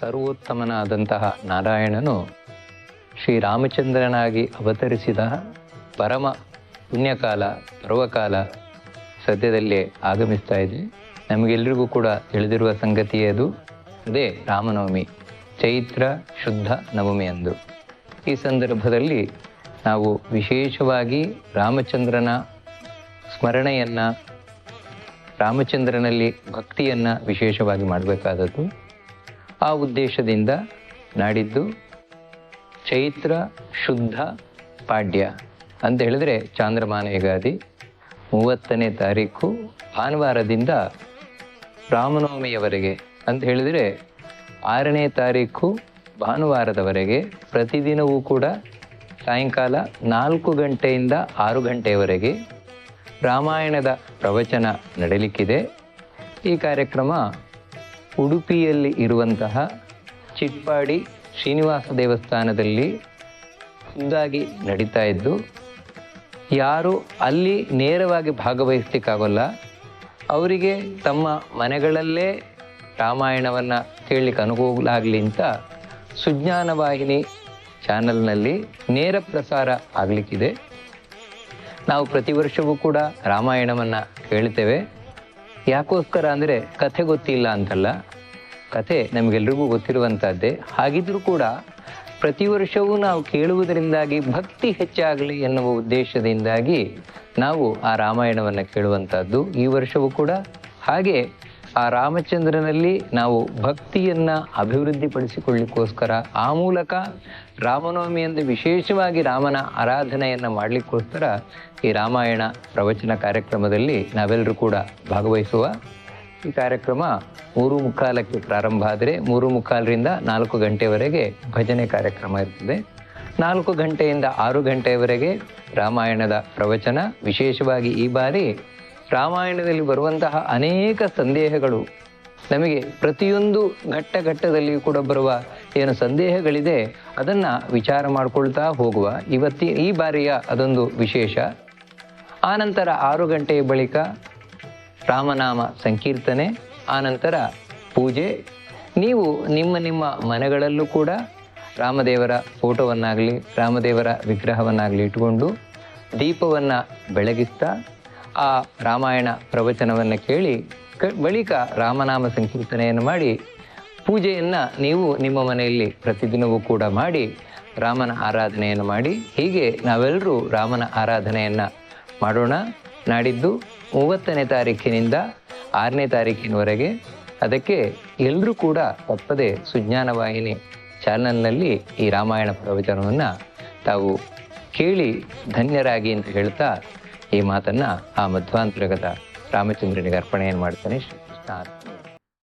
ಸರ್ವೋತ್ತಮನಾದಂತಹ ನಾರಾಯಣನು ಶ್ರೀರಾಮಚಂದ್ರನಾಗಿ ಅವತರಿಸಿದ ಪರಮ ಪುಣ್ಯಕಾಲ, ಪರ್ವಕಾಲ ಸದ್ಯದಲ್ಲೇ ಆಗಮಿಸ್ತಾ ಇದೆ. ನಮಗೆಲ್ಲರಿಗೂ ಕೂಡ ತಿಳಿದಿರುವ ಸಂಗತಿಯೇ ಅದು. ಅದೇ ರಾಮನವಮಿ, ಚೈತ್ರ ಶುದ್ಧ ನವಮಿ ಎಂದು ಈ ಸಂದರ್ಭದಲ್ಲಿ ನಾವು ವಿಶೇಷವಾಗಿ ರಾಮಚಂದ್ರನ ಸ್ಮರಣೆಯನ್ನು, ರಾಮಚಂದ್ರನಲ್ಲಿ ಭಕ್ತಿಯನ್ನು ವಿಶೇಷವಾಗಿ ಮಾಡಬೇಕಾದದ್ದು. ಆ ಉದ್ದೇಶದಿಂದ ನಾಡಿದ್ದು ಚೈತ್ರ ಶುದ್ಧ ಪಾಡ್ಯ ಅಂತ ಹೇಳಿದ್ರೆ ಚಾಂದ್ರಮಾನ ಯುಗಾದಿ ಮೂವತ್ತನೇ ತಾರೀಕು ಭಾನುವಾರದಿಂದ ರಾಮನವಮಿಯವರೆಗೆ ಅಂತ ಹೇಳಿದರೆ ಆರನೇ ತಾರೀಕು ಭಾನುವಾರದವರೆಗೆ ಪ್ರತಿದಿನವೂ ಕೂಡ ಸಾಯಂಕಾಲ ನಾಲ್ಕು ಗಂಟೆಯಿಂದ ಆರು ಗಂಟೆಯವರೆಗೆ ರಾಮಾಯಣದ ಪ್ರವಚನ ನಡೀಲಿಕ್ಕಿದೆ. ಈ ಕಾರ್ಯಕ್ರಮ ಉಡುಪಿಯಲ್ಲಿ ಇರುವಂತಹ ಚಿಟ್ಪಾಡಿ ಶ್ರೀನಿವಾಸ ದೇವಸ್ಥಾನದಲ್ಲಿ ಮುಂದಾಗಿ ನಡೀತಾ ಇದ್ದು, ಯಾರು ಅಲ್ಲಿ ನೇರವಾಗಿ ಭಾಗವಹಿಸ್ಲಿಕ್ಕಾಗಲ್ಲ. ಅವರಿಗೆ ತಮ್ಮ ಮನೆಗಳಲ್ಲೇ ರಾಮಾಯಣವನ್ನು ಕೇಳಲಿಕ್ಕೆ ಅನುಕೂಲ ಆಗಲಿ ಅಂತ ಸುಜ್ಞಾನ ವಾಹಿನಿ ಚಾನಲ್ನಲ್ಲಿ ನೇರ ಪ್ರಸಾರ ಆಗಲಿಕ್ಕಿದೆ. ನಾವು ಪ್ರತಿ ವರ್ಷವೂ ಕೂಡ ರಾಮಾಯಣವನ್ನು ಕೇಳ್ತೇವೆ. ಯಾಕೋಸ್ಕರ ಅಂದರೆ ಕಥೆ ಗೊತ್ತಿಲ್ಲ ಅಂತಲ್ಲ. ಕಥೆ ನಮಗೆಲ್ರಿಗೂ ಗೊತ್ತಿರುವಂಥದ್ದೇ ಹಾಗಿದ್ರೂ ಕೂಡ ಪ್ರತಿ ವರ್ಷವೂ ನಾವು ಕೇಳುವುದರಿಂದಾಗಿ ಭಕ್ತಿ ಹೆಚ್ಚಾಗಲಿ ಎನ್ನುವ ಉದ್ದೇಶದಿಂದಾಗಿ ನಾವು ಆ ರಾಮಾಯಣವನ್ನು ಕೇಳುವಂಥದ್ದು ಈ ವರ್ಷವೂ ಕೂಡ. ಹಾಗೆ ಆ ರಾಮಚಂದ್ರನಲ್ಲಿ ನಾವು ಭಕ್ತಿಯನ್ನು ಅಭಿವೃದ್ಧಿಪಡಿಸಿಕೊಳ್ಳಿಕ್ಕೋಸ್ಕರ ಆ ಮೂಲಕ ರಾಮನವಮಿ ಎಂದು ವಿಶೇಷವಾಗಿ ರಾಮನ ಆರಾಧನೆಯನ್ನು ಮಾಡಲಿಕ್ಕೋಸ್ಕರ ಈ ರಾಮಾಯಣ ಪ್ರವಚನ ಕಾರ್ಯಕ್ರಮದಲ್ಲಿ ನಾವೆಲ್ಲರೂ ಕೂಡ ಭಾಗವಹಿಸುವ ಈ ಕಾರ್ಯಕ್ರಮ ಮೂರು ಮುಕ್ಕಾಲಕ್ಕೆ ಪ್ರಾರಂಭ ಆದರೆ ಮೂರು ಮುಕ್ಕಾಲರಿಂದ ನಾಲ್ಕು ಗಂಟೆವರೆಗೆ ಭಜನೆ ಕಾರ್ಯಕ್ರಮ ಇರ್ತದೆ. ನಾಲ್ಕು ಗಂಟೆಯಿಂದ ಆರು ಗಂಟೆಯವರೆಗೆ ರಾಮಾಯಣದ ಪ್ರವಚನ. ವಿಶೇಷವಾಗಿ ಈ ಬಾರಿ ರಾಮಾಯಣದಲ್ಲಿ ಬರುವಂತಹ ಅನೇಕ ಸಂದೇಹಗಳು ನಮಗೆ ಪ್ರತಿಯೊಂದು ಘಟ್ಟ ಘಟ್ಟದಲ್ಲಿಯೂ ಕೂಡ ಬರುವ ಏನು ಸಂದೇಹಗಳಿದೆ, ಅದನ್ನು ವಿಚಾರ ಮಾಡಿಕೊಳ್ತಾ ಹೋಗುವ. ಇವತ್ತಿ ಈ ಬಾರಿಯ ಅದೊಂದು ವಿಶೇಷ. ಆನಂತರ ಆರು ಗಂಟೆಯ ಬಳಿಕ ರಾಮನಾಮ ಸಂಕೀರ್ತನೆ, ಆನಂತರ ಪೂಜೆ. ನೀವು ನಿಮ್ಮ ನಿಮ್ಮ ಮನೆಗಳಲ್ಲೂ ಕೂಡ ರಾಮದೇವರ ಫೋಟೋವನ್ನಾಗಲಿ, ರಾಮದೇವರ ವಿಗ್ರಹವನ್ನಾಗಲಿ ಇಟ್ಟುಕೊಂಡು ದೀಪವನ್ನು ಬೆಳಗಿಸ್ತಾ ಆ ರಾಮಾಯಣ ಪ್ರವಚನವನ್ನು ಕೇಳಿ ಬಳಿಕ ರಾಮನಾಮ ಸಂಕೀರ್ತನೆಯನ್ನು ಮಾಡಿ ಪೂಜೆಯನ್ನು ನೀವು ನಿಮ್ಮ ಮನೆಯಲ್ಲಿ ಪ್ರತಿದಿನವೂ ಕೂಡ ಮಾಡಿ ರಾಮನ ಆರಾಧನೆಯನ್ನು ಮಾಡಿ. ಹೀಗೆ ನಾವೆಲ್ಲರೂ ರಾಮನ ಆರಾಧನೆಯನ್ನು ಮಾಡೋಣ. ನಾಡಿದ್ದು ಮೂವತ್ತನೇ ತಾರೀಕಿನಿಂದ ಆರನೇ ತಾರೀಕಿನವರೆಗೆ ಅದಕ್ಕೆ ಎಲ್ಲರೂ ಕೂಡ ತಪ್ಪದೆ ಸುಜ್ಞಾನ ವಾಹಿನಿ ಚಾನಲ್ನಲ್ಲಿ ಈ ರಾಮಾಯಣ ಪ್ರವಚನವನ್ನು ತಾವು ಕೇಳಿ ಧನ್ಯರಾಗಿ ಅಂತ ಹೇಳ್ತಾ ಈ ಮಾತನ್ನ ಆ ಮಧ್ವಾಂತರಗದ ರಾಮಚಂದ್ರನಿಗೆ ಅರ್ಪಣೆಯನ್ನು ಮಾಡ್ತಾನೆ ಶ್ರೀಕೃಷ್ಣ.